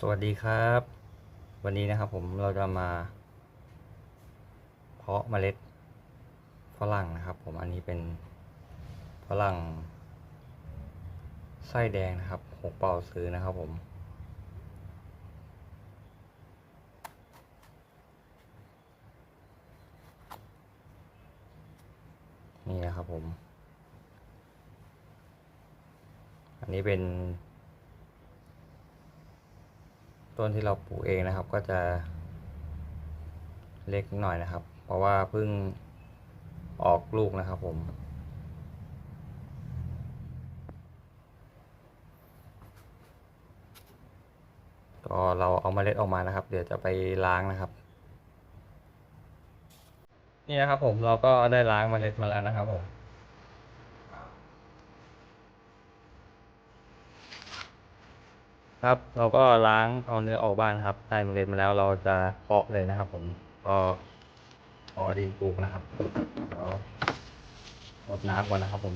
สวัสดีครับ วันนี้นะครับผมเราจะมา เพาะเมล็ดฝรั่งนะครับ ผมอันนี้เป็นฝรั่งไส้แดงนะครับหกเป่าซื้อนะครับผมนี่นะครับผม อันนี้เป็น ต้นที่เราปลูกเองนะครับ ก็จะเล็กหน่อยนะครับ เพราะว่าเพิ่งออกลูกนะครับผม ก็เราเอาเมล็ดออกมานะครับ เดี๋ยวจะไปล้างนะครับ นี่นะครับผมเราก็ได้ล้างเมล็ดมาแล้วนะครับผม ครับ เราก็ล้างเอาเนื้อออกบ้างนครับได้เมล็ดมาแล้วเราจะเพาะเลยนะครับ ผมก็เอาดินปลูกนะครับเรารดน้ำก่อนนะครับผม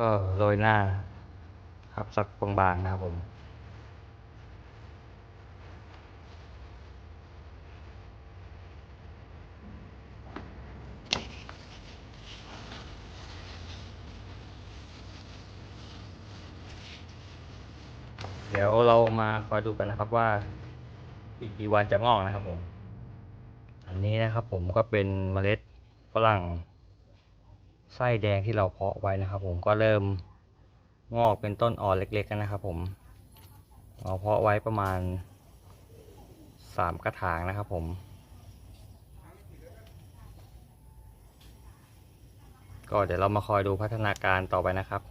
ก็โรยหน้าครับสักบางๆนะครับผม เดี๋ยวเรามาคอยดูกันนะครับว่า อีกกี่วันจะงอกนะครับผม อันนี้นะครับผมก็เป็นเมล็ดฝรั่ง ไส้แดงที่เราเพาะไว้นะครับ ผมก็เริ่มงอกเป็นต้นอ่อนเล็กๆกันนะครับ ผมเราเพาะไว้ประมาณสามกระถางนะครับผม ก็เดี๋ยวเรามาคอยดูพัฒนาการต่อไปนะครับ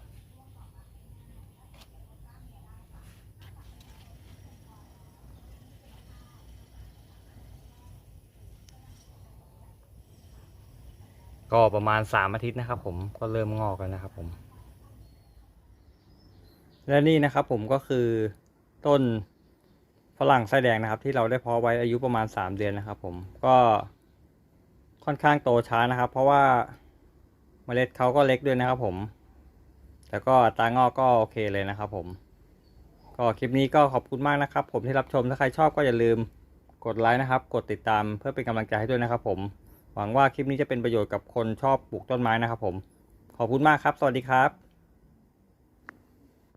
ก็ประมาณสามอาทิตย์นะครับ ผมก็เริ่มงอกแล้วนะครับผม และนี่นะครับผมก็คือต้นฝรั่งไส้แดงนะครับ ที่เราได้เพาะไว้อายุประมาณสามเดือนนะครับ ผมก็ค่อนข้างโตช้านะครับ เพราะว่าเมล็ดเขาก็เล็กด้วยนะครับ ผม แต่ก็ตางอกก็โอเคเลยนะครับ ผม ก็คลิปนี้ก็ขอบคุณมากนะครับ ผมที่รับชมถ้าใครชอบก็อย่าลืมกดไลค์นะครับ กดติดตามเพื่อเป็นกำลังใจให้ด้วยนะครับ ผม หวังว่าคลิปนี้จะเป็นประโยชน์กับคนชอบปลูกต้นไม้นะครับผม ขอบคุณมากครับ สวัสดีครับ